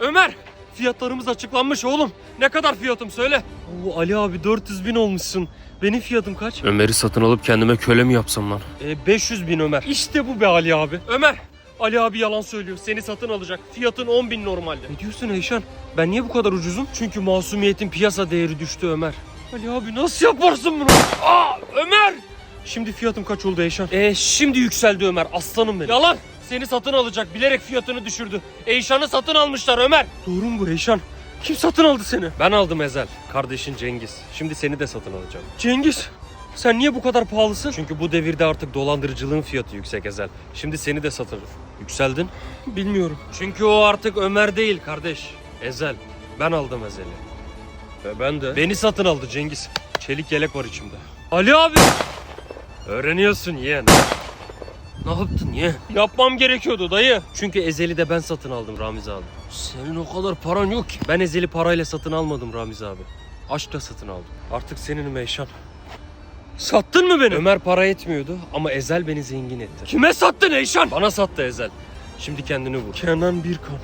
Ömer! Fiyatlarımız açıklanmış oğlum. Ne kadar fiyatım söyle. Oo, Ali abi 400 bin olmuşsun. Benim fiyatım kaç? Ömer'i satın alıp kendime köle mi yapsam lan? E, 500 bin Ömer. İşte bu be Ali abi. Ömer! Ali abi yalan söylüyor. Seni satın alacak. Fiyatın 10 bin normalde. Ne diyorsun Eyşan? Ben niye bu kadar ucuzum? Çünkü masumiyetin piyasa değeri düştü Ömer. Ali abi nasıl yaparsın bunu? Aa Ömer! Şimdi fiyatım kaç oldu Eyşan? E şimdi yükseldi Ömer. Aslanım benim. Yalan! Seni satın alacak. Bilerek fiyatını düşürdü. Eyşan'ı satın almışlar Ömer. Doğru mu bu Eyşan? Kim satın aldı seni? Ben aldım Ezel. Kardeşin Cengiz. Şimdi seni de satın alacağım. Cengiz? Sen niye bu kadar pahalısın? Çünkü bu devirde artık dolandırıcılığın fiyatı yüksek Ezel. Şimdi seni de satın. Yükseldin? Bilmiyorum. Çünkü o artık Ömer değil kardeş. Ezel. Ben aldım Ezel'i. Ve ben de. Beni satın aldı Cengiz. Çelik yelek var içimde. Ali abi! Öğreniyorsun yeğen. Ne yaptın ye? Yapmam gerekiyordu dayı. Çünkü Ezel'i de ben satın aldım Ramiz abi. Senin o kadar paran yok ki. Ben Ezel'i parayla satın almadım Ramiz abi. Aşkla satın aldım. Artık senin Meyşan. Sattın mı beni? Ömer para etmiyordu ama Ezel beni zengin etti. Kime sattın Eyşan? Bana sattı Ezel. Şimdi kendini vur. Kenan Birkan.